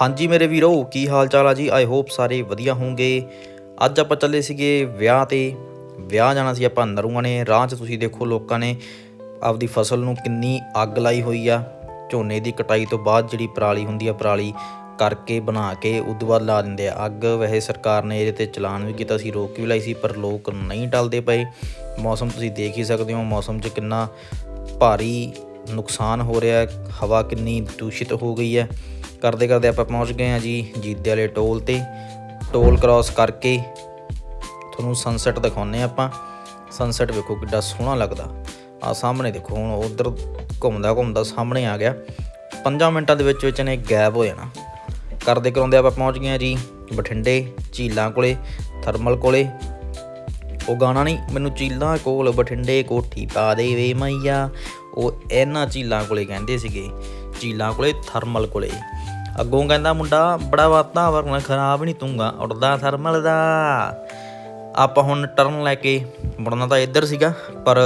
ਹਾਂਜੀ ਮੇਰੇ ਵੀਰੋ, ਕੀ ਹਾਲ ਚਾਲ ਆ ਜੀ? ਆਈ ਹੋਪ ਸਾਰੇ ਵਧੀਆ ਹੋਵੋਗੇ ਅੱਜ ਆਪਾਂ ਚੱਲੇ ਸੀਗੇ ਵਿਆਹ ਤੇ। ਵਿਆਹ ਜਾਣਾ ਸੀ ਆਪਾਂ ਨਰੂਆਂ ਨੇ। ਰਾਹ 'ਚ ਤੁਸੀਂ ਦੇਖੋ ਲੋਕਾਂ ਨੇ ਆਪਦੀ ਫਸਲ ਨੂੰ ਕਿੰਨੀ ਅੱਗ ਲਾਈ ਹੋਈ ਆ। ਝੋਨੇ ਦੀ ਕਟਾਈ ਤੋਂ ਬਾਅਦ ਜਿਹੜੀ ਪਰਾਲੀ ਹੁੰਦੀ ਆ, ਪਰਾਲੀ ਕਰਕੇ ਬਣਾ ਕੇ ਉਦੋਂ ਬਾਅਦ ਲਾ ਦਿੰਦੇ ਆ। ਅੱਗ ਵੈਸੇ ਸਰਕਾਰ ਨੇ ਇਹਦੇ ਤੇ ਚਲਾਨ ਵੀ ਕੀਤਾ ਸੀ, ਰੋਕ ਵੀ ਲਾਈ ਸੀ, ਪਰ ਲੋਕ ਨਹੀਂ ਟਲਦੇ ਪਏ। ਮੌਸਮ ਤੁਸੀਂ ਦੇਖ ਹੀ ਸਕਦੇ ਹੋ, ਮੌਸਮ 'ਚ ਕਿੰਨਾ ਭਾਰੀ ਨੁਕਸਾਨ ਹੋ ਰਿਹਾ ਹੈ। ਹਵਾ ਕਿੰਨੀ ਦੂਸ਼ਿਤ ਹੋ ਗਈ ਹੈ। ਕਰਦੇ ਕਰਦੇ ਆਪਾਂ ਪਹੁੰਚ ਗਏ ਹਾਂ ਜੀ ਜੀਤੇ ਵਾਲੇ ਟੋਲ ਤੇ। ਟੋਲ ਕ੍ਰਾਸ ਕਰਕੇ ਤੁਹਾਨੂੰ ਸਨਸੈਟ ਦਿਖਾਉਂਦੇ ਹਾਂ ਆਪਾਂ। ਸਨਸੈਟ ਵੇਖੋ ਕਿੱਡਾ ਸੋਹਣਾ ਲੱਗਦਾ। ਆ ਸਾਹਮਣੇ ਦੇਖੋ, ਹੁਣ ਉਧਰ ਘੁੰਮਦਾ ਘੁੰਮਦਾ ਸਾਹਮਣੇ ਆ ਗਿਆ। 5 ਮਿੰਟਾਂ ਦੇ ਵਿੱਚ ਵਿੱਚ ਨੇ ਗਾਇਬ ਹੋ ਜਾਣਾ। ਕਰਦੇ ਕਰਾਉਂਦੇ ਆਪਾਂ ਪਹੁੰਚ ਗਏ ਹਾਂ ਜੀ ਬਠਿੰਡੇ, ਝੀਲਾਂ ਕੋਲੇ, ਥਰਮਲ ਕੋਲੇ। ਉਹ ਗਾਣਾ ਨਹੀਂ, ਮੈਨੂੰ ਝੀਲਾਂ ਕੋਲ ਬਠਿੰਡੇ ਕੋਠੀ ਪਾ ਦੇ ਵੇ ਮਈਆ। ਉਹ ਇਹਨਾਂ ਝੀਲਾਂ ਕੋਲੇ ਕਹਿੰਦੇ ਸੀਗੇ ਝੀਲਾਂ ਕੋਲੇ, ਥਰਮਲ ਕੋਲੇ। ਅੱਗੋਂ ਕਹਿੰਦਾ ਮੁੰਡਾ, ਬੜਾ ਵਾਤਾਵਰਨ ਖਰਾਬ ਨਹੀਂ ਤੂੰਗਾ ਉੜਦਾ ਥਰਮਲ ਦਾ। ਆਪਾਂ ਹੁਣ ਟਰਨ ਲੈ ਕੇ ਮੁੜਨਾ ਤਾਂ ਇੱਧਰ ਸੀਗਾ, ਪਰ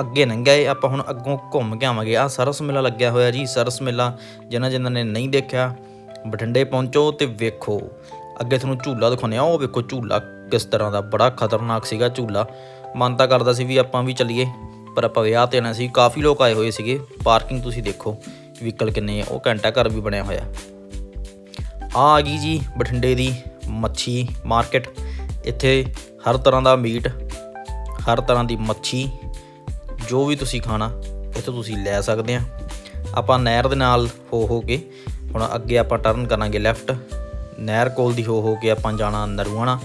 ਅੱਗੇ ਲੰਘਿਆ ਏ ਆਪਾਂ ਹੁਣ ਅੱਗੋਂ ਘੁੰਮ ਕੇ ਆਵਾਂਗੇ। ਆ ਸਰਸ ਮੇਲਾ ਲੱਗਿਆ ਹੋਇਆ ਜੀ, ਸਰਸ ਮੇਲਾ। ਜਿਨ੍ਹਾਂ ਜਿਨ੍ਹਾਂ ਨੇ ਨਹੀਂ ਦੇਖਿਆ, ਬਠਿੰਡੇ ਪਹੁੰਚੋ ਤੇ ਵੇਖੋ। ਅੱਗੇ ਤੁਹਾਨੂੰ ਝੂਲਾ ਦਿਖਾਉਂਦੇ ਆ ਉਹ ਵੇਖੋ ਝੂਲਾ ਕਿਸ ਤਰ੍ਹਾਂ ਦਾ, ਬੜਾ ਖਤਰਨਾਕ ਸੀਗਾ ਝੂਲਾ। ਮਨ ਤਾਂ ਕਰਦਾ ਸੀ ਵੀ ਆਪਾਂ ਵੀ ਚੱਲੀਏ। ਪਰ ਆਪਾਂ ਵਿਆਹ ਤੇ ਆਣਾ ਸੀ, ਕਾਫੀ ਲੋਕ ਆਏ ਹੋਏ ਸੀਗੇ। ਪਾਰਕਿੰਗ ਤੁਸੀਂ ਦੇਖੋ, ਵਹੀਕਲ ਕਿੰਨੇ ਆ, ਉਹ ਘੰਟਾ ਘਰ ਵੀ ਬਣਿਆ ਹੋਇਆ। ਆ ਆ ਗਈ ਜੀ ਬਠਿੰਡੇ ਦੀ ਮੱਛੀ ਮਾਰਕੀਟ। ਇੱਥੇ ਹਰ ਤਰ੍ਹਾਂ ਦਾ ਮੀਟ, ਹਰ ਤਰ੍ਹਾਂ ਦੀ ਮੱਛੀ, ਜੋ ਵੀ ਤੁਸੀਂ ਖਾਣਾ, ਇੱਥੋਂ ਤੁਸੀਂ ਲੈ ਸਕਦੇ ਆ। ਆਪਾਂ ਨਹਿਰ ਦੇ ਨਾਲ ਹੋ ਹੋ ਕੇ, ਹੁਣ ਅੱਗੇ ਆਪਾਂ ਟਰਨ ਕਰਾਂਗੇ ਲੈਫਟ ਨਹਿਰ ਕੋਲ ਦੀ ਹੋ ਹੋ ਕੇ ਆਪਾਂ ਜਾਣਾ ਨਰੂਆਣਾ।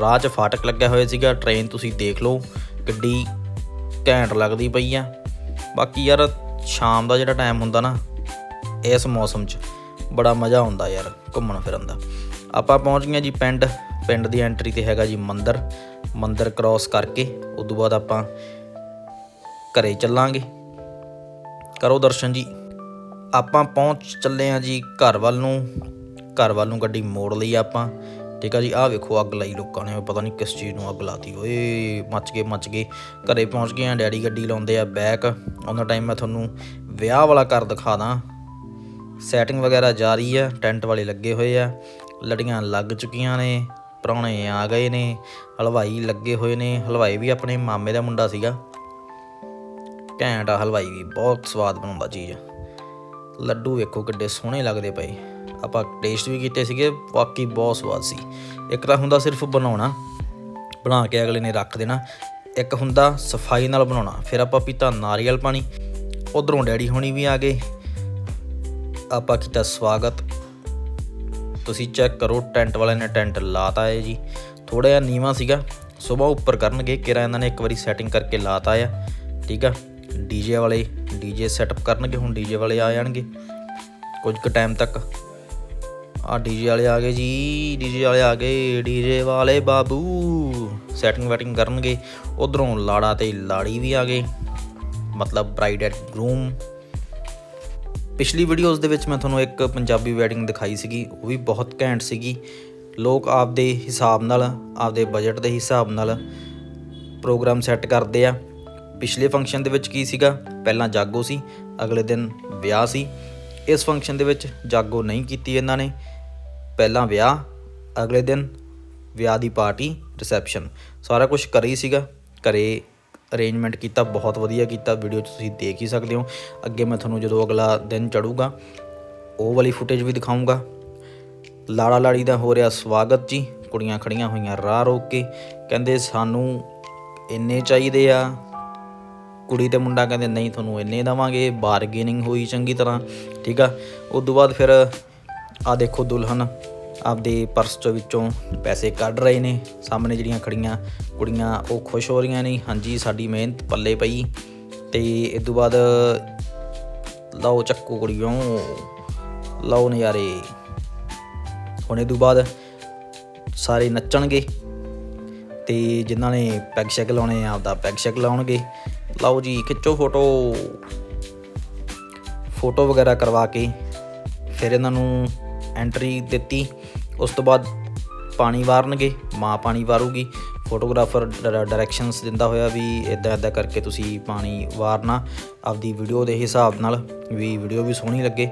ਰਾਹ 'ਚ ਫਾਟਕ ਲੱਗਿਆ ਹੋਇਆ ਸੀਗਾ ਟ੍ਰੇਨ ਤੁਸੀਂ ਦੇਖ ਲਓ, ਗੱਡੀ ਘੈਂਟ ਲੱਗਦੀ ਪਈ ਆ। ਬਾਕੀ ਯਾਰ ਸ਼ਾਮ ਦਾ ਜਿਹੜਾ ਟਾਈਮ ਹੁੰਦਾ ਨਾ, ਇਸ ਮੌਸਮ 'ਚ ਬੜਾ ਮਜ਼ਾ ਆਉਂਦਾ ਯਾਰ ਘੁੰਮਣ ਫਿਰਨ ਦਾ। ਆਪਾਂ ਪਹੁੰਚ ਗਏ ਜੀ ਪਿੰਡ। ਪਿੰਡ ਦੀ ਐਂਟਰੀ ਤੇ ਹੈਗਾ ਜੀ ਮੰਦਿਰ। ਮੰਦਿਰ ਕ੍ਰਾਸ ਕਰਕੇ ਉਸ ਤੋਂ ਬਾਅਦ ਆਪਾਂ ਘਰੇ ਚੱਲਾਂਗੇ। ਕਰੋ ਦਰਸ਼ਨ ਜੀ। ਆਪਾਂ ਪਹੁੰਚ ਚੱਲੇ ਆ ਜੀ ਘਰ ਵੱਲ ਨੂੰ। ਘਰ ਵੱਲ ਨੂੰ ਗੱਡੀ ਮੋੜ ਲਈ ਆਪਾਂ। ਠੀਕ ਆ ਜੀ, ਆਹ ਵੇਖੋ ਅੱਗ ਲਾਈ ਲੋਕਾਂ ਨੇ, ਪਤਾ ਨਹੀਂ ਕਿਸ ਚੀਜ਼ ਨੂੰ ਅੱਗ ਲਾਤੀ। ਓਏ, ਮੱਚ ਗਏ ਮੱਚ ਗਏ। ਘਰੇ ਪਹੁੰਚ ਗਏ ਆ, ਡੈਡੀ ਗੱਡੀ ਲਾਉਂਦੇ ਆ ਬੈਕ ਉਹਨਾਂ ਟਾਈਮ ਮੈਂ ਤੁਹਾਨੂੰ ਵਿਆਹ ਵਾਲਾ ਘਰ ਦਿਖਾ ਦਾਂ। ਸੈਟਿੰਗ ਵਗੈਰਾ ਜਾਰੀ ਆ, ਟੈਂਟ ਵਾਲੇ ਲੱਗੇ ਹੋਏ ਆ। ਲੜੀਆਂ ਲੱਗ ਚੁੱਕੀਆਂ ਨੇ, ਪ੍ਰਾਹੁਣੇ ਆ ਗਏ ਨੇ, ਹਲਵਾਈ ਲੱਗੇ ਹੋਏ ਨੇ। ਹਲਵਾਈ ਵੀ ਆਪਣੇ ਮਾਮੇ ਦਾ ਮੁੰਡਾ ਸੀਗਾ। ਘੈਂਟ ਆ ਹਲਵਾਈ ਵੀ, ਬਹੁਤ ਸਵਾਦ ਬਣਾਉਂਦਾ ਚੀਜ਼। ਲੱਡੂ ਵੇਖੋ ਕਿੱਡੇ ਸੋਹਣੇ ਲੱਗਦੇ ਪਏ। ਆਪਾਂ ਟੇਸਟ ਵੀ ਕੀਤੇ ਸੀਗੇ ਵਾਕਈ ਬਹੁਤ ਸਵਾਦ ਸੀ। ਇੱਕ ਤਾਂ ਹੁੰਦਾ ਸਿਰਫ ਬਣਾਉਣਾ, ਬਣਾ ਕੇ ਅਗਲੇ ਨੇ ਰੱਖ ਦੇਣਾ। ਇੱਕ ਹੁੰਦਾ ਸਫ਼ਾਈ ਨਾਲ ਬਣਾਉਣਾ, ਫਿਰ ਆਪਾਂ ਪੀਤਾ ਨਾਰੀਅਲ ਪਾਣੀ, ਉਧਰੋਂ ਡੈਡੀ ਹੋਣੀ ਵੀ ਆ ਗਏ। ਆਪਾਂ ਕੀਤਾ ਸਵਾਗਤ। ਤੁਸੀਂ ਚੈੱਕ ਕਰੋ, ਟੈਂਟ ਵਾਲਿਆਂ ਨੇ ਟੈਂਟ ਲਾਤਾ ਹੈ ਜੀ। ਥੋੜਾ ਜਿਹਾ ਨੀਵਾ ਸੀਗਾ, ਸਵੇਰ ਉੱਪਰ ਕਰਨਗੇ ਕਿਰਾ ਇਹਨਾਂ ਨੇ ਇੱਕ ਵਾਰੀ ਸੈਟਿੰਗ ਕਰਕੇ ਲਾਤਾ ਆ। ਠੀਕ ਆ? ਡੀਜੇ ਵਾਲੇ, ਡੀਜੇ ਸੈਟਅਪ ਕਰਨਗੇ, ਹੁਣ ਡੀਜੇ ਵਾਲੇ ਆ ਜਾਣਗੇ। ਕੁਝ ਕੁ ਟਾਈਮ ਤੱਕ ਆ ਡੀਜੇ ਵਾਲੇ ਆ ਗਏ ਜੀ ਡੀਜੇ ਵਾਲੇ ਆ ਗਏ ਡੀਜੇ ਵਾਲੇ ਬਾਬੂ। ਸੈਟਿੰਗ ਵੈਟਿੰਗ ਕਰਨਗੇ, ਉਧਰੋਂ ਲਾੜਾ ਤੇ ਲਾੜੀ ਵੀ ਆ ਗਏ। ਮਤਲਬ ਬ੍ਰਾਈਡ ਐਂਡ ਗਰੂਮ ਪਿਛਲੀ ਵੀਡੀਓਜ਼ ਦੇ ਵਿੱਚ ਮੈਂ ਤੁਹਾਨੂੰ ਇੱਕ ਪੰਜਾਬੀ ਵੈਡਿੰਗ ਦਿਖਾਈ ਸੀਗੀ, ਉਹ ਵੀ ਬਹੁਤ ਘੈਂਟ ਸੀਗੀ। ਲੋਕ ਆਪਦੇ ਹਿਸਾਬ ਨਾਲ, ਆਪਦੇ ਬਜਟ ਦੇ ਹਿਸਾਬ ਨਾਲ ਪ੍ਰੋਗਰਾਮ ਸੈੱਟ ਕਰਦੇ ਆ। ਪਿਛਲੇ ਫੰਕਸ਼ਨ ਦੇ ਵਿੱਚ ਕੀ ਸੀਗਾ? ਪਹਿਲਾਂ ਜਾਗੋ ਸੀ, ਅਗਲੇ ਦਿਨ ਵਿਆਹ ਸੀ। ਇਸ ਫੰਕਸ਼ਨ ਦੇ ਵਿੱਚ ਜਾਗੋ ਨਹੀਂ ਕੀਤੀ ਇਹਨਾਂ ਨੇ। ਪਹਿਲਾਂ ਵਿਆਹ, ਅਗਲੇ ਦਿਨ ਵਿਆਹ ਦੀ ਪਾਰਟੀ ਰਿਸੈਪਸ਼ਨ ਸਾਰਾ ਕੁਝ ਕਰ ਹੀ ਸੀਗਾ। ਘਰੇ ਅਰੇਂਜਮੈਂਟ ਕੀਤਾ, ਬਹੁਤ ਵਧੀਆ ਕੀਤਾ। ਵੀਡੀਓ 'ਚ ਤੁਸੀਂ ਦੇਖ ਹੀ ਸਕਦੇ ਹੋ। ਅੱਗੇ ਮੈਂ ਤੁਹਾਨੂੰ ਜਦੋਂ ਅਗਲਾ ਦਿਨ ਚੜੂਗਾ, ਉਹ ਵਾਲੀ ਫੁਟੇਜ ਵੀ ਦਿਖਾਉਂਗਾ ਲਾੜਾ ਲਾੜੀ ਦਾ ਹੋ ਰਿਹਾ ਸਵਾਗਤ ਜੀ। ਕੁੜੀਆਂ ਖੜੀਆਂ ਹੋਈਆਂ ਰਾਹ ਰੋਕ ਕੇ। ਕਹਿੰਦੇ, ਸਾਨੂੰ ਇੰਨੇ ਚਾਹੀਦੇ ਆ। ਕੁੜੀ ਤੇ ਮੁੰਡਾ ਕਹਿੰਦੇ, ਨਹੀਂ, ਤੁਹਾਨੂੰ ਇੰਨੇ ਦਵਾਂਗੇ। ਬਾਰਗੇਨਿੰਗ ਹੋਈ ਚੰਗੀ ਤਰ੍ਹਾਂ। ਠੀਕ ਆ। ਉਸ ਤੋਂ ਬਾਅਦ ਫਿਰ ਆ ਦੇਖੋ ਦੁਲਹਨ, ਆਪਦੇ ਪਰਸ ਚੋਂ ਵਿੱਚੋਂ ਪੈਸੇ ਕੱਢ ਰਹੇ ਨੇ। ਸਾਹਮਣੇ ਜਿਹੜੀਆਂ ਖੜੀਆਂ ਕੁੜੀਆਂ, ਉਹ ਖੁਸ਼ ਹੋ ਰਹੀਆਂ ਨੇ। ਹਾਂਜੀ, ਸਾਡੀ ਮਿਹਨਤ ਪੱਲੇ ਪਈ। ਤੇ ਇਸ ਤੋਂ ਬਾਅਦ, ਲਓ ਚੱਕੋ ਕੁੜੀਓ। ਲਓ ਨਜ਼ਾਰੇ। ਹੁਣ ਇਹ ਤੋਂ ਬਾਅਦ ਸਾਰੇ ਨੱਚਣਗੇ। ਤੇ ਜਿਨ੍ਹਾਂ ਨੇ ਪੈਗ ਸ਼ੈਗ ਲਾਉਣੇ ਆ, ਆਪਦਾ ਪੈਗ ਸ਼ੈਗ ਲਾਉਣਗੇ। ਲਓ ਜੀ, ਖਿੱਚੋ ਫੋਟੋ। ਫੋਟੋ ਵਗੈਰਾ ਕਰਵਾ ਕੇ ਫਿਰ ਇਹਨਾਂ ਨੂੰ ਐਂਟਰੀ ਦਿੱਤੀ। ਉਸ ਤੋਂ ਬਾਅਦ ਪਾਣੀ ਵਾਰਨਗੇ, ਮਾਂ ਪਾਣੀ ਵਾਰੂਗੀ। ਫੋਟੋਗ੍ਰਾਫਰ ਡਾਇਰੈਕਸ਼ਨਸ ਦਿੰਦਾ ਹੋਇਆ ਵੀ ਇਦਾਂ ਇਦਾਂ ਕਰਕੇ ਤੁਸੀਂ ਪਾਣੀ ਵਾਰਨਾ। ਆਪਦੀ ਵੀਡੀਓ ਦੇ ਹਿਸਾਬ ਨਾਲ ਵੀ ਵੀਡੀਓ ਵੀ ਸੋਹਣੀ ਲੱਗੇ।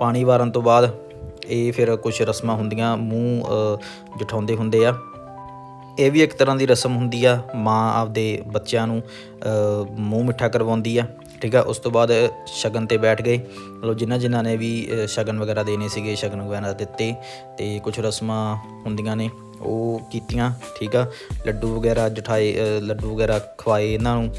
ਪਾਣੀ ਵਾਰਨ ਤੋਂ ਬਾਅਦ ਇਹ ਫਿਰ ਕੁਝ ਰਸਮਾਂ ਹੁੰਦੀਆਂ, ਮੂੰਹ ਜਠਾਉਂਦੇ ਹੁੰਦੇ ਆ। ਇਹ ਵੀ ਇੱਕ ਤਰ੍ਹਾਂ ਦੀ ਰਸਮ ਹੁੰਦੀ ਆ। ਮਾਂ ਆਪਦੇ ਬੱਚਿਆਂ ਨੂੰ ਮੂੰਹ ਮਿੱਠਾ ਕਰਵਾਉਂਦੀ ਆ। ਠੀਕ ਆ, ਉਸ ਤੋਂ ਬਾਅਦ ਸ਼ਗਨ ਤੇ ਬੈਠ ਗਏ। ਮਤਲਬ ਜਿਨ੍ਹਾਂ ਜਿਨ੍ਹਾਂ ਨੇ ਵੀ ਸ਼ਗਨ ਵਗੈਰਾ ਦੇਣੇ ਸੀਗੇ, ਸ਼ਗਨ ਵਗੈਰਾ ਦਿੱਤੇ ਤੇ ਕੁਝ ਰਸਮਾਂ ਹੁੰਦੀਆਂ ਨੇ, ਉਹ ਕੀਤੀਆਂ, ਠੀਕ ਆ। ਲੱਡੂ ਵਗੈਰਾ ਜਠਾਏ ਲੱਡੂ ਵਗੈਰਾ ਖਵਾਏ ਇਹਨਾਂ ਨੂੰ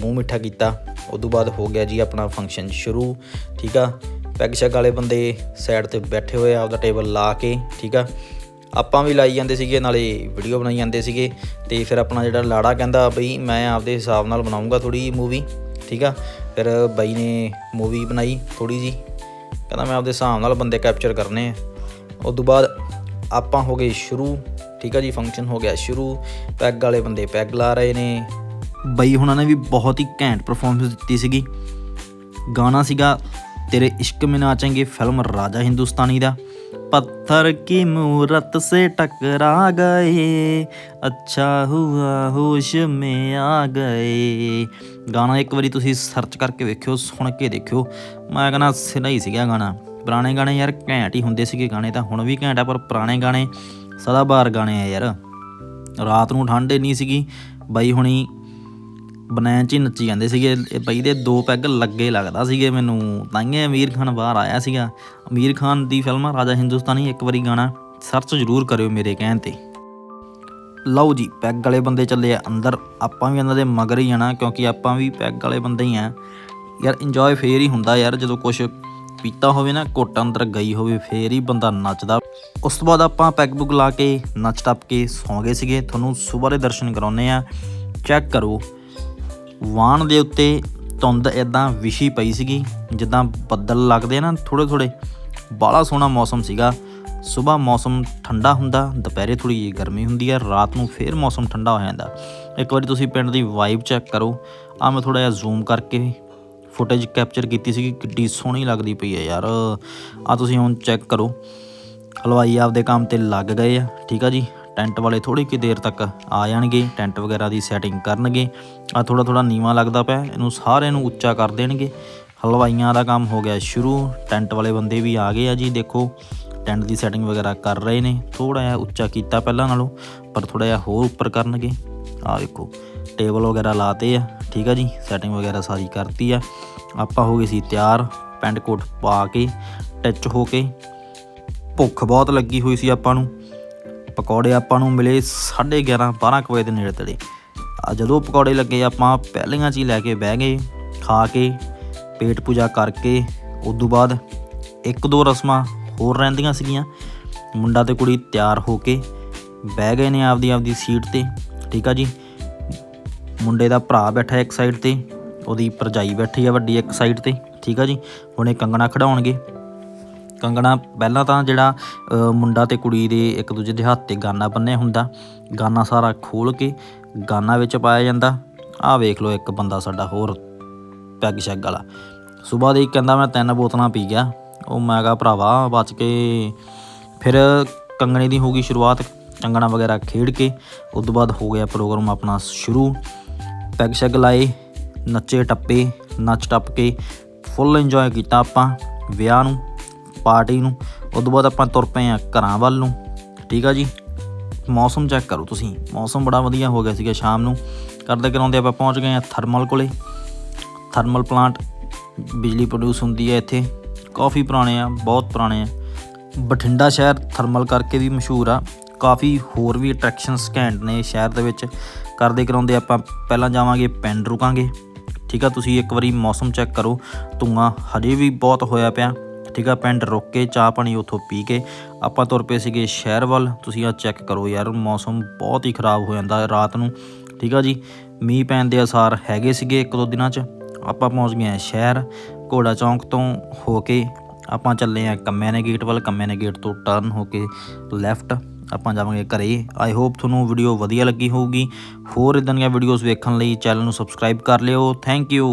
ਮੂੰਹ ਮਿੱਠਾ ਕੀਤਾ। ਉਸ ਤੋਂ ਬਾਅਦ ਹੋ ਗਿਆ ਜੀ ਆਪਣਾ ਫੰਕਸ਼ਨ ਸ਼ੁਰੂ, ਠੀਕ ਆ। ਪੈਗ ਸ਼ੈਗ ਵਾਲੇ ਬੰਦੇ ਸਾਈਡ ਤੇ ਬੈਠੇ ਹੋਏ ਆ, ਆਪਦਾ ਟੇਬਲ ਲਾ ਕੇ, ਠੀਕ ਆ। ਆਪਾਂ ਵੀ ਲਾਈ ਜਾਂਦੇ ਸੀਗੇ, ਨਾਲੇ ਵੀਡੀਓ ਬਣਾਈ ਜਾਂਦੇ ਸੀਗੇ ਤੇ ਫਿਰ ਆਪਣਾ ਜਿਹੜਾ ਲਾੜਾ ਕਹਿੰਦਾ ਬਈ ਮੈਂ ਆਪਦੇ ਹਿਸਾਬ ਨਾਲ ਬਣਾਉਂਗਾ ਥੋੜੀ ਮੂਵੀ ਠੀਕ ਆ? ਫਿਰ ਬਾਈ ਨੇ ਮੂਵੀ ਬਣਾਈ ਥੋੜੀ ਜੀ ਕਹਿੰਦਾ ਮੈਂ ਆਪਦੇ ਹਿਸਾਬ ਨਾਲ ਬੰਦੇ ਕੈਪਚਰ ਕਰਨੇ ਆ। ਉਸ ਤੋਂ ਬਾਅਦ ਆਪਾਂ ਹੋ ਗਏ ਸ਼ੁਰੂ, ਠੀਕ ਆ ਜੀ? ਫੰਕਸ਼ਨ ਹੋ ਗਿਆ ਸ਼ੁਰੂ। ਪੈਗ ਵਾਲੇ ਬੰਦੇ ਪੈਗ ਲਾ ਰਹੇ ਨੇ। ਬਾਈ ਹੁਣਾਂ ਨੇ ਵੀ ਬਹੁਤ ਹੀ ਘੈਂਟ ਪਰਫਾਰਮੈਂਸ ਦਿੱਤੀ ਸੀਗੀ। ਗਾਣਾ ਸੀਗਾ, ਤੇਰੇ ਇਸ਼ਕ ਮੇ ਨਾਚਾਂਗੇ ਫਿਲਮ ਰਾਜਾ ਹਿੰਦੁਸਤਾਨੀ ਦਾ। पत्थर की मूरत से टकरा गए अच्छा हुआ होश में आ गए ਗਾਣਾ ਇੱਕ ਵਾਰੀ ਤੁਸੀਂ ਸਰਚ ਕਰਕੇ ਵੇਖਿਓ ਸੁਣ ਕੇ ਦੇਖਿਓ ਮੈਂ ਕਹਿੰਦਾ ਸਿਰਾ ਹੀ ਸੀਗਾ ਗਾਣਾ ਪੁਰਾਣੇ ਗਾਣੇ ਯਾਰ ਘੈਂਟ ਹੀ ਹੁੰਦੇ ਸੀਗੇ ਗਾਣੇ ਤਾਂ ਹੁਣ ਵੀ ਘੈਂਟ ਆ ਪਰ ਪੁਰਾਣੇ ਗਾਣੇ ਸਦਾ ਬਹਾਰ ਗਾਣੇ ਆ ਯਾਰ ਰਾਤ ਨੂੰ ਠੰਡ ਇੰਨੀ ਸੀਗੀ ਬਾਈ ਹੁਣੀ ਬਨੈਣ ਚ ਹੀ ਨੱਚੀ ਜਾਂਦੇ ਸੀਗੇ। ਇਹ ਬਈ ਦੇ ਦੋ ਪੈਗ ਲੱਗੇ ਲੱਗਦਾ ਸੀਗੇ ਮੈਨੂੰ। ਤਾਂਗੇ ਅਮੀਰ ਖਾਨ ਬਾਹਰ ਆਇਆ ਸੀਗਾ। ਅਮੀਰ ਖਾਨ ਦੀ ਫਿਲਮ ਰਾਜਾ ਹਿੰਦੁਸਤਾਨੀ, ਇੱਕ ਵਾਰੀ ਗਾਣਾ ਸਰਚ ਜ਼ਰੂਰ ਕਰਿਓ ਮੇਰੇ ਕਹਿਣ ਤੇ। ਲਓ ਜੀ, ਪੈਗ ਵਾਲੇ ਬੰਦੇ ਚੱਲੇ ਆ ਅੰਦਰ। ਆਪਾਂ ਵੀ ਇਹਨਾਂ ਦੇ ਮਗਰ ਹੀ ਜਾਣਾ, ਕਿਉਂਕਿ ਆਪਾਂ ਵੀ ਪੈਗ ਵਾਲੇ ਬੰਦੇ ਹੀ ਆ। ਯਾਰ ਇੰਜੋਏ ਫੇਰ ਹੀ ਹੁੰਦਾ ਯਾਰ, ਜਦੋਂ ਕੁਝ ਪੀਤਾ ਹੋਵੇ ਨਾ, ਘੁੱਟ ਅੰਦਰ ਗਈ ਹੋਵੇ, ਫੇਰ ਹੀ ਬੰਦਾ ਨੱਚਦਾ। ਉਸ ਤੋਂ ਬਾਅਦ ਆਪਾਂ ਪੈਗ ਬੁਗ ਲਾ ਕੇ, ਨੱਚ ਟੱਪ ਕੇ ਸੌਂ ਗਏ ਸੀਗੇ। ਤੁਹਾਨੂੰ ਸਵੇਰ ਦੇ ਦਰਸ਼ਨ ਕਰਾਉਨੇ ਆ। ਚੈੱਕ ਕਰੋ। ਵਾਣ ਦੇ ਉੱਤੇ ਧੁੰਦ ਇਦਾਂ ਵਿਸ਼ੀ ਪਈ ਸੀਗੀ, ਜਿੱਦਾਂ ਬੱਦਲ ਲੱਗਦੇ ਆ ਨਾ ਥੋੜੇ ਥੋੜੇ ਬਾਲਾ ਸੋਹਣਾ ਮੌਸਮ ਸੀਗਾ। ਸਵੇਰ ਮੌਸਮ ਠੰਡਾ ਹੁੰਦਾ, ਦੁਪਹਿਰੇ ਥੋੜੀ ਜਿਹੀ ਗਰਮੀ ਹੁੰਦੀ ਹੈ ਰਾਤ ਨੂੰ ਫੇਰ ਮੌਸਮ ਠੰਡਾ ਹੋ ਜਾਂਦਾ। ਇੱਕ ਵਾਰੀ ਤੁਸੀਂ ਪਿੰਡ ਦੀ ਵਾਈਬ ਚੈੱਕ ਕਰੋ। ਆ ਮੈਂ ਥੋੜਾ ਜਿਹਾ ਜ਼ੂਮ ਕਰਕੇ ਫੁਟੇਜ ਕੈਪਚਰ ਕੀਤੀ ਸੀਗੀ, ਕਿੱਡੀ ਸੋਹਣੀ ਲੱਗਦੀ ਪਈ ਹੈ ਯਾਰ। ਆ ਤੁਸੀਂ ਹੁਣ ਚੈੱਕ ਕਰੋ। ਹਲਵਾਈ ਆਪਦੇ ਕੰਮ ਤੇ ਲੱਗ ਗਏ ਆ, ਠੀਕ ਆ ਜੀ? ਟੈਂਟ ਵਾਲੇ ਥੋੜੀ ਕਿ ਦੇਰ ਤੱਕ ਆ ਜਾਣਗੇ, ਟੈਂਟ ਵਗੈਰਾ ਦੀ ਸੈਟਿੰਗ ਕਰਨਗੇ। ਆ ਥੋੜਾ ਥੋੜਾ ਨੀਵਾ ਲੱਗਦਾ ਪਿਆ, ਇਹਨੂੰ ਸਾਰਿਆਂ ਨੂੰ ਉੱਚਾ ਕਰ ਦੇਣਗੇ। ਹਲਵਾਈਆਂ ਦਾ ਕੰਮ ਹੋ ਗਿਆ ਸ਼ੁਰੂ, ਟੈਂਟ ਵਾਲੇ ਬੰਦੇ ਵੀ ਆ ਗਏ ਆ ਜੀ, ਦੇਖੋ। ਟੈਂਟ ਦੀ ਸੈਟਿੰਗ ਵਗੈਰਾ ਕਰ ਰਹੇ ਨੇ ਥੋੜਾ ਜਿਹਾ ਉੱਚਾ ਕੀਤਾ ਪਹਿਲਾਂ ਨਾਲੋਂ, ਪਰ ਥੋੜਾ ਜਿਹਾ ਹੋਰ ਉੱਪਰ ਕਰਨਗੇ। ਆ ਦੇਖੋ ਟੇਬਲ ਵਗੈਰਾ ਲਾਤੇ ਆ, ਠੀਕ ਆ ਜੀ, ਸੈਟਿੰਗ ਵਗੈਰਾ ਸਾਰੀ ਕਰਤੀ ਆ। ਆਪਾਂ ਹੋ ਗਏ ਸੀ ਤਿਆਰ, ਪੈਂਟ ਕੋਟ ਪਾ ਕੇ, ਟੱਚ ਹੋ ਕੇ। ਭੁੱਖ ਬਹੁਤ ਲੱਗੀ ਹੋਈ ਸੀ ਆਪਾਂ ਨੂੰ। ਪਕੌੜੇ ਆਪਾਂ ਨੂੰ ਮਿਲੇ 11:30 12 ਕੁ ਵਜੇ ਦੇ ਨੇੜੇ ਤੇੜੇ। ਜਦੋਂ ਪਕੌੜੇ ਲੱਗੇ, ਆਪਾਂ ਪਹਿਲੀਆਂ 'ਚ ਹੀ ਲੈ ਕੇ ਬਹਿ ਗਏ, ਖਾ ਕੇ, ਪੇਟ ਪੂਜਾ ਕਰਕੇ, ਉਦੋਂ ਬਾਅਦ ਇੱਕ ਦੋ ਰਸਮਾਂ ਹੋਰ ਰਹਿੰਦੀਆਂ ਸੀਗੀਆਂ। ਮੁੰਡਾ ਤੇ ਕੁੜੀ ਤਿਆਰ ਹੋ ਕੇ ਬਹਿ ਗਏ ਨੇ ਆਪਦੀ ਆਪਦੀ ਸੀਟ ਤੇ, ਠੀਕ ਆ ਜੀ? ਮੁੰਡੇ ਦਾ ਭਰਾ ਬੈਠਾ ਇੱਕ ਸਾਈਡ ਤੇ, ਉਹਦੀ ਭਰਜਾਈ ਬੈਠੀ ਆ ਵੱਡੀ ਇੱਕ ਸਾਈਡ ਤੇ, ਠੀਕ ਆ ਜੀ? ਹੁਣ ਇਹ ਕੰਗਣਾ ਖੜਾਉਣਗੇ ਕੰਗਣਾ, ਪਹਿਲਾਂ ਤਾਂ ਜਿਹੜਾ ਮੁੰਡਾ ਤੇ ਕੁੜੀ ਦੇ ਇੱਕ ਦੂਜੇ ਦੇ ਹੱਥ ਤੇ ਗਾਨਾ ਬੰਨਿਆ ਹੁੰਦਾ। ਗਾਨਾ ਸਾਰਾ ਖੋਲ ਕੇ ਗਾਨਾ ਵਿੱਚ ਪਾਇਆ ਜਾਂਦਾ। ਆਹ ਵੇਖ ਲਓ ਇੱਕ ਬੰਦਾ ਸਾਡਾ ਹੋਰ ਪੈਗ ਸ਼ੈਗ ਵਾਲਾ। ਸਵੇਰ ਦੇ ਕਹਿੰਦਾ ਮੈਂ ਤਿੰਨ ਬੋਤਲਾਂ ਪੀ ਗਿਆ। ਉਹ ਮੈਂ ਕਿਹਾ, ਭਰਾਵਾ, ਬਚ ਕੇ ਫਿਰ ਕੰਗਣੇ ਦੀ ਹੋ ਗਈ ਸ਼ੁਰੂਆਤ। ਕੰਗਣਾ ਵਗੈਰਾ ਖੇਡ ਕੇ ਉਸ ਤੋਂ ਬਾਅਦ ਹੋ ਗਿਆ ਪ੍ਰੋਗਰਾਮ ਆਪਣਾ ਸ਼ੁਰੂ। ਪੈਗ ਸ਼ੈਗ ਲਾਏ ਨੱਚੇ ਟੱਪੇ ਨੱਚ ਟੱਪ ਕੇ ਫੁੱਲ ਇੰਜੋਏ ਕੀਤਾ ਆਪਾਂ ਵਿਆਹ ਨੂੰ। ਪਾਰਟੀ ਨੂੰ। ਉਸ ਤੋਂ ਬਾਅਦ ਆਪਾਂ ਤੁਰ ਪਏ ਆ ਘਰਾਂ ਵੱਲ ਨੂੰ। ਠੀਕ ਆ ਜੀ? ਮੌਸਮ ਚੈੱਕ ਕਰੋ ਤੁਸੀਂ। ਮੌਸਮ ਬੜਾ ਵਧੀਆ ਹੋ ਗਿਆ ਸੀਗਾ ਸ਼ਾਮ ਨੂੰ। ਕਰਦੇ ਕਰਾਉਂਦੇ ਆਪਾਂ ਪਹੁੰਚ ਗਏ ਆ ਥਰਮਲ ਕੋਲੇ। ਥਰਮਲ ਪਲਾਂਟ ਬਿਜਲੀ ਪ੍ਰੋਡਿਊਸ ਹੁੰਦੀ ਹੈ ਇੱਥੇ। ਕਾਫੀ ਪੁਰਾਣੇ ਆ, ਬਹੁਤ ਪੁਰਾਣੇ ਆ। ਬਠਿੰਡਾ ਸ਼ਹਿਰ ਥਰਮਲ ਕਰਕੇ ਵੀ ਮਸ਼ਹੂਰ ਆ। ਕਾਫੀ ਹੋਰ ਵੀ ਅਟਰੈਕਸ਼ਨਸ ਘੈਂਟ ਨੇ ਸ਼ਹਿਰ ਦੇ ਵਿੱਚ। ਕਰਦੇ ਕਰਾਉਂਦੇ ਆਪਾਂ ਪਹਿਲਾਂ ਜਾਵਾਂਗੇ, ਪਿੰਡ ਰੁਕਾਂਗੇ। ਠੀਕ ਆ, ਤੁਸੀਂ ਇੱਕ ਵਾਰੀ ਮੌਸਮ ਚੈੱਕ ਕਰੋ। ਧੂੰਆਂ ਹਜੇ ਵੀ ਬਹੁਤ ਹੋਇਆ ਪਿਆ। ਠੀਕ ਆ, ਪਿੰਡ ਰੁੱਕ ਕੇ ਚਾਹ ਪਾਣੀ ਉੱਥੋਂ ਪੀ ਕੇ ਆਪਾਂ ਤੁਰ ਪਏ ਸੀਗੇ ਸ਼ਹਿਰ ਵੱਲ। ਤੁਸੀਂ ਆ ਚੈੱਕ ਕਰੋ ਯਾਰ, ਮੌਸਮ ਬਹੁਤ ਹੀ ਖਰਾਬ ਹੋ ਜਾਂਦਾ ਰਾਤ ਨੂੰ। ਠੀਕ ਆ ਜੀ, ਮੀਂਹ ਪੈਣ ਦੇ ਅਸਾਰ ਹੈਗੇ ਸੀਗੇ ਇੱਕ ਦੋ ਦਿਨਾਂ 'ਚ। ਆਪਾਂ ਪਹੁੰਚ ਗਏ ਆ ਸ਼ਹਿਰ, ਘੋੜਾ ਚੌਂਕ ਤੋਂ ਹੋ ਕੇ ਆਪਾਂ ਚੱਲੇ ਆ ਕੰਮਿਆਨੇ ਗੇਟ ਵੱਲ। ਕੰਮਿਆਨੇ ਗੇਟ ਤੋਂ ਟਰਨ ਹੋ ਕੇ ਲੈਫਟ ਆਪਾਂ ਜਾਵਾਂਗੇ ਘਰੇ। ਆਈ ਹੋਪ ਤੁਹਾਨੂੰ ਵੀਡੀਓ ਵਧੀਆ ਲੱਗੀ ਹੋਊਗੀ। ਹੋਰ ਇਦਾਂ ਦੀਆਂ ਵੀਡੀਓਜ਼ ਵੇਖਣ ਲਈ ਚੈਨਲ ਨੂੰ ਸਬਸਕ੍ਰਾਈਬ ਕਰ ਲਿਓ। Thank you